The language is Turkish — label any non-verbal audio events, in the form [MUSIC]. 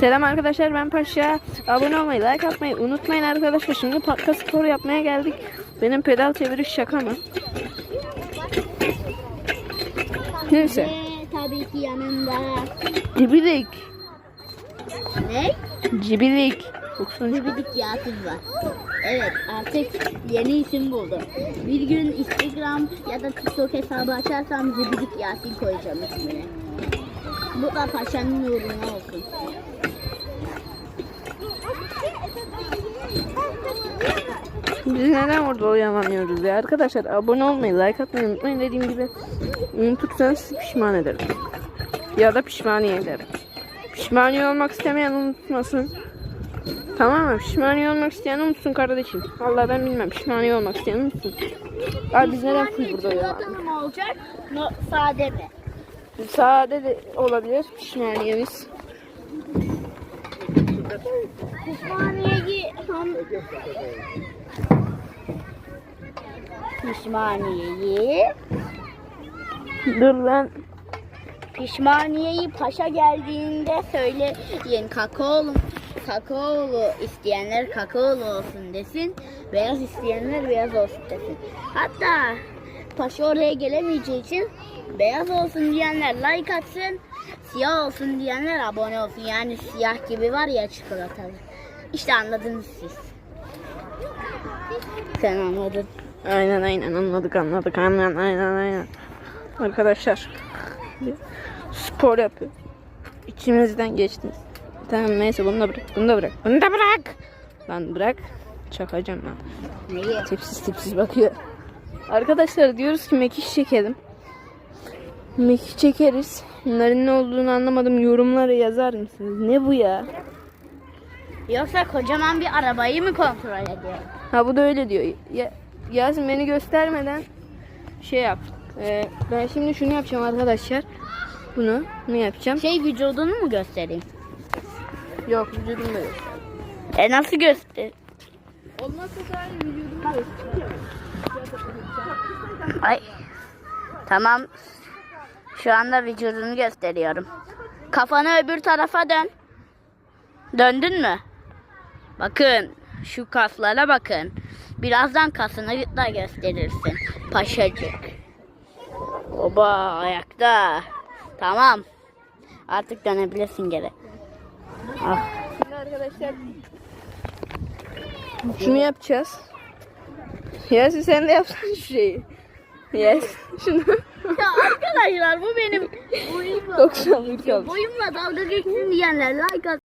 Selam arkadaşlar ben Paşa. Abone olmayı, like atmayı unutmayın arkadaşlar. Şimdi parka spor yapmaya geldik. Benim pedal çeviriş şaka mı? Neyse. Ve tabii ki yanında Cibilik. ne? Cibilik. 93. Zibidik Yasin var. Evet artık yeni isim buldum. Bir gün Instagram ya da TikTok hesabı açarsam Zibidik Yasin koyacağım ismini. Bu da paşanın uğruna olsun. Biz neden orada oynamıyoruz ya? Arkadaşlar abone olmayı, like atmayı unutmayın. Dediğim gibi unutursanız sizi pişman ederim. Ya da pişmaniye ederim. Pişmaniye olmak istemeyen unutmasın. Tamam mı? Pişmaniye olmak isteyen unutsun kardeşim. Vallahi ben bilmem. Pişmaniye olmak isteyen unutsun. Abi biz neden full burada olacak? No, sade mi? Sade de olabilir pişmaniyemiz. Pişmaniyeyi ham... Pişmaniyeyi Dur lan. Pişmaniyeyi paşa geldiğinde söyleyin kakaolu kakaolu isteyenler kakaolu olsun desin. Beyaz isteyenler beyaz olsun desin. Hatta paşa oraya gelemeyeceği için beyaz olsun diyenler like atsın. Siyah olsun diyenler abone olsun. Yani siyah gibi var ya çikolatalı. İşte anladınız siz. Sen anladın. Aynen aynen anladık anladık aynen aynen aynen. Arkadaşlar spor yapıyor. İçimizden geçtiniz. Tamam neyse bunu da bırak. Bunu da bırak. Bunu da bırak. Lan bırak. Çakacağım ben. Neyi? Tipsiz tipsiz bakıyor. Arkadaşlar diyoruz ki mekiş çekelim. Mekiş çekeriz. Bunların ne olduğunu anlamadım. Yorumlara yazar mısınız? Ne bu ya? Yoksa kocaman bir arabayı mı kontrol ediyor? Ha bu da öyle diyor. Ya, Yasin beni göstermeden şey yap. Ee, ben şimdi şunu yapacağım arkadaşlar. Bunu ne yapacağım? Şey vücudunu mu göstereyim? Yok vücudum da yok. E nasıl göster? Olmazsa sadece vücudumu göstereceğim. Ay. Tamam. Şu anda vücudunu gösteriyorum. Kafanı öbür tarafa dön. Döndün mü? Bakın. Şu kaslara bakın. Birazdan kasını da gösterirsin. Paşacık. Oba ayakta. Tamam. Artık dönebilirsin geri. Ah. Şimdi şunu yapacağız. Yasin sen de yapsan şu şeyi. Yes. [LAUGHS] Şunu. Ya arkadaşlar bu benim boyum. 90 kaldı. Boyumla dalga geçsin diyenler like at.